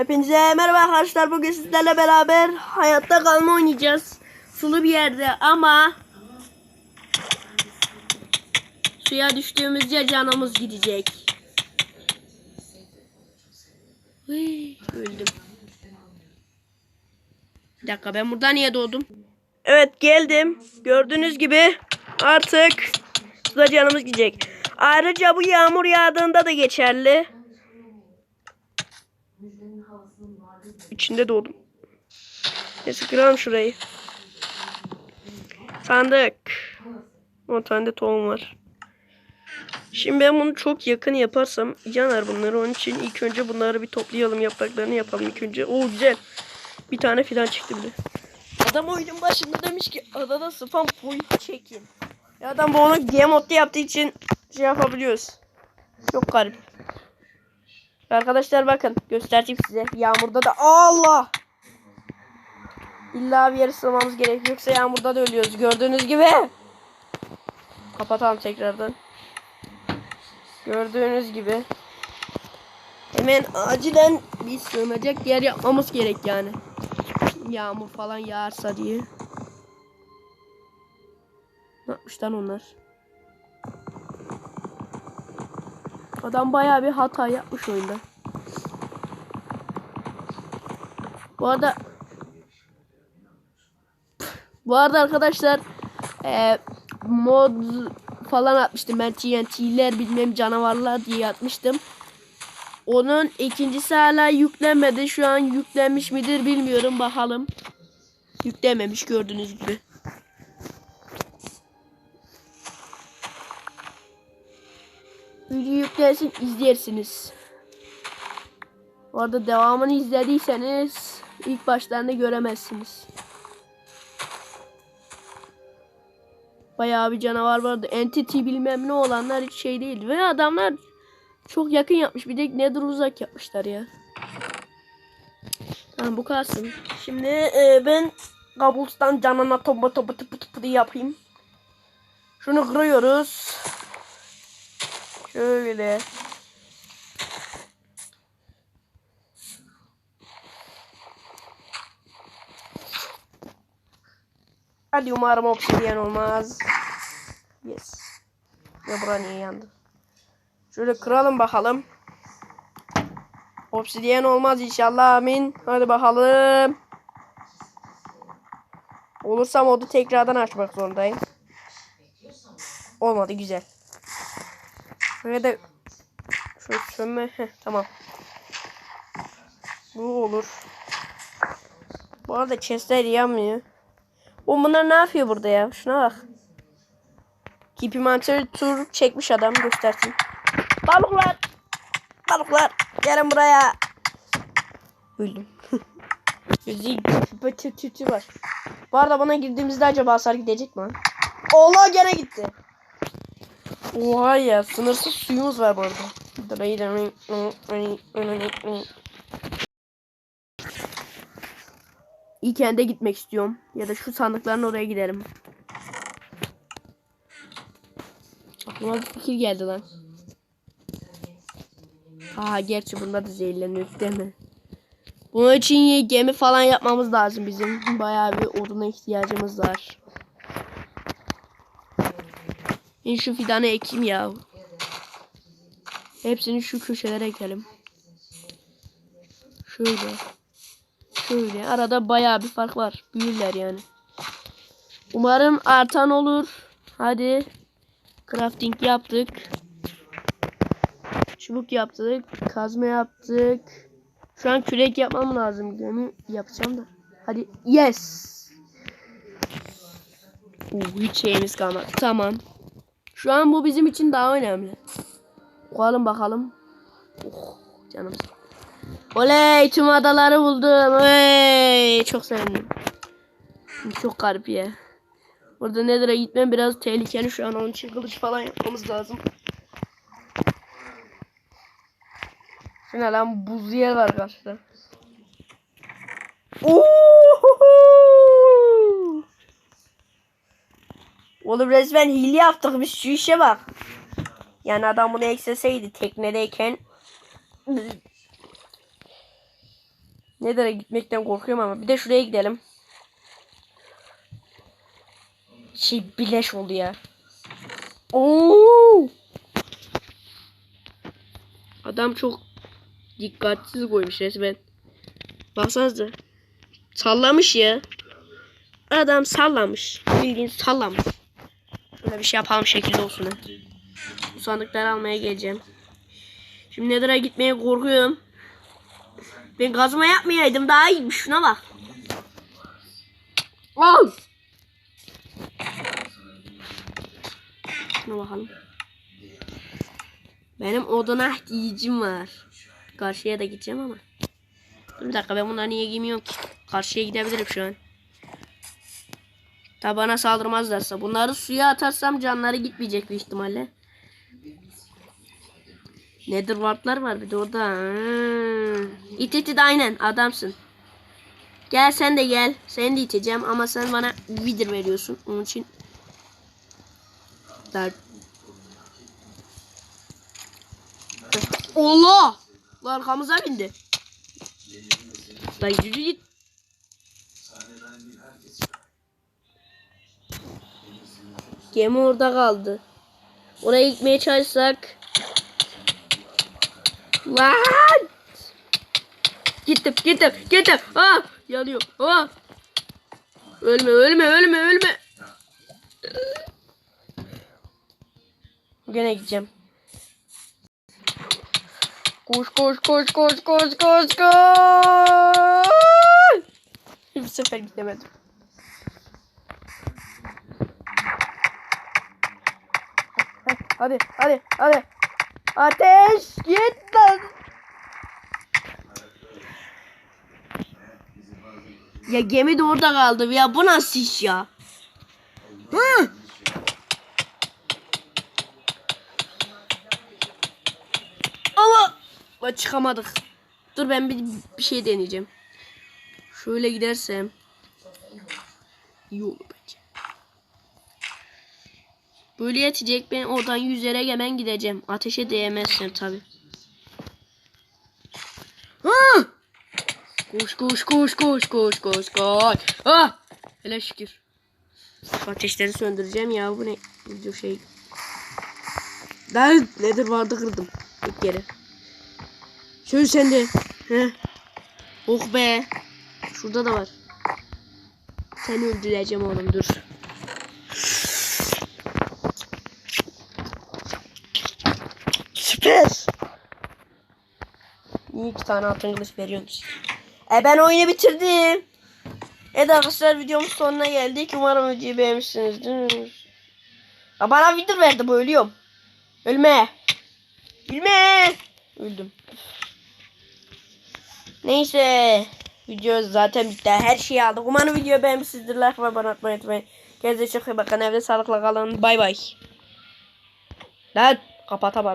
Hepinize merhaba arkadaşlar. Bugün sizlerle beraber hayatta kalma oynayacağız. Sulu bir yerde ama suya düştüğümüzde canımız gidecek. Hıy, öldüm. Bir dakika ben burada niye doğdum? Evet geldim. Gördüğünüz gibi artık suda canımız gidecek. Ayrıca bu yağmur yağdığında da geçerli. İçinde doğdum. Neyse kıralım şurayı. Sandık. 10 tane de tohum var. Şimdi ben bunu çok yakın yaparsam yanar bunları. Onun için ilk önce bunları bir toplayalım. Yapraklarını yapalım ilk önce. Oo güzel. Bir tane filan çıktı bile. Adam oyunun başında demiş ki adada spam point çekin. Ya adam bu onu game modda yaptığı için şey yapabiliyoruz. Çok garip. Arkadaşlar bakın göstereyim size. Yağmurda da Allah. İlla bir yere sığmamız gerek. Yoksa yağmurda da ölüyoruz. Gördüğünüz gibi. Kapatalım tekrardan. Gördüğünüz gibi. Hemen acilen bir sığınacak yer yapmamız gerek yani. Yağmur falan yağarsa diye. Ne yapmışlar onlar? Adam bayağı bir hata yapmış oyunda. Bu arada bu arada arkadaşlar e, mod falan atmıştım ben TNT'ler bilmem canavarlar diye atmıştım. Onun ikincisi hala yüklenmedi. Şu an yüklenmiş midir bilmiyorum bakalım. Yüklememiş gördüğünüz gibi. Yüklensin izlersiniz. Bu arada devamını izlediyseniz ilk başlarında göremezsiniz. Bayağı bir canavar vardı. Entity bilmem ne olanlar hiç şey değildi. Ve adamlar çok yakın yapmış. Bir de Nether uzak yapmışlar ya. Tamam bu kalsın. Şimdi e, ben kabustan canına topa topa tıpı tıpı yapayım. Şunu kırıyoruz. Şöyle. Hadi umarım obsidiyen olmaz. Yes. Ve bura niye yandı? Şöyle kıralım bakalım. Obsidiyen olmaz inşallah amin. Hadi bakalım. Olursa modu tekrardan açmak zorundayım. Olmadı güzel. Şöyle de şöyle sönme. Heh, tamam. Bu olur. Bu arada chestler yanmıyor. O bunlar ne yapıyor burada ya? Şuna bak. Keep tur çekmiş adam göstersin. Balıklar. Balıklar. Gelin buraya. Öldüm. Yüzü tütü tütü var. Bu arada bana girdiğimizde acaba hasar gidecek mi? Allah gene gitti. Oha ya sınırsız suyumuz var bu arada. İlkende gitmek istiyorum. Ya da şu sandıkların oraya gidelim. Aklıma bir fikir geldi lan. Aa gerçi bunda da zehirleniyor değil mi? Bunun için gemi falan yapmamız lazım bizim. Bayağı bir oduna ihtiyacımız var. Ben şu fidanı ekeyim ya. Hepsini şu köşelere ekelim. Şöyle. Şöyle. Arada bayağı bir fark var. Büyürler yani. Umarım artan olur. Hadi. Crafting yaptık. Çubuk yaptık. Kazma yaptık. Şu an kürek yapmam lazım. Gemi yapacağım da. Hadi. Yes. Uh, hiç şeyimiz kalmadı. Tamam. Şu an bu bizim için daha önemli. Koyalım bakalım. Oh, canım. Oley tüm adaları buldum. Oley çok sevindim. Çok garip ya. Burada Nether'a gitmem biraz tehlikeli şu an onun için kılıç falan yapmamız lazım. Şu ne lan buzlu yer var karşıda. Ohoho! Oğlum resmen hile yaptık biz şu işe bak. Yani adam bunu ekleseydi teknedeyken Nether'a gitmekten korkuyorum ama bir de şuraya gidelim. Şey bileş oldu ya. Oo! Adam çok dikkatsiz koymuş resmen. Baksanıza. Sallamış ya. Adam sallamış. Bildiğin sallamış. Şöyle bir şey yapalım şekilde olsun. ha. Bu sandıkları almaya geleceğim. Şimdi Nether'a gitmeye korkuyorum. Ben kazma yapmayaydım daha iyiymiş. Şuna bak. Al. Şuna bakalım. Benim odana ihtiyacım var. Karşıya da gideceğim ama. Dur bir dakika ben bunları niye giymiyorum ki? Karşıya gidebilirim şu an. Tabi bana saldırmazlarsa. Bunları suya atarsam canları gitmeyecek büyük ihtimalle. Nether warplar var bir de orada. Ha. İt it it aynen adamsın. Gel sen de gel. Seni de iteceğim ama sen bana vidir veriyorsun. Onun için Dar. Allah! Arkamıza bindi. Yürü git. Gemi orada kaldı. Oraya gitmeye çalışsak. Lan! Gittim, gittim, gittim. Ah! Yanıyor. Ah! Ölme, ölme, ölme, ölme. Gene gideceğim. Koş koş koş koş koş koş koş. Bir sefer gidemedim. Hadi hadi hadi. Ateş git. Ya gemi de orada kaldı. Ya bu nasıl iş ya? Hı? Ama çıkamadık. Dur ben bir, bir şey deneyeceğim. Şöyle gidersem iyi. Böyle yetecek ben oradan yüzerek hemen gideceğim. Ateşe değmezsen tabi. Ha! Koş koş koş koş koş koş koş. Ah! Hele şükür. Şu ateşleri söndüreceğim ya bu ne? Video şey. Lan nedir vardı kırdım. Git geri. Şöyle sende. Heh. Oh be. Şurada da var. Seni öldüreceğim oğlum dur. Süper. Niye iki tane altın kılıç veriyorsunuz? E ben oyunu bitirdim. Evet arkadaşlar videomuz sonuna geldik. Umarım videoyu beğenmişsinizdir. Ya bana video verdi bu ölüyorum. Ölme. Ölme. Öldüm. Neyse. Video zaten bitti. Her şeyi aldık. Umarım videoyu beğenmişsinizdir. Like ve abone olmayı unutmayın. Kendinize çok iyi bakın. Evde sağlıkla kalın. Bay bay. Lan kapatamam.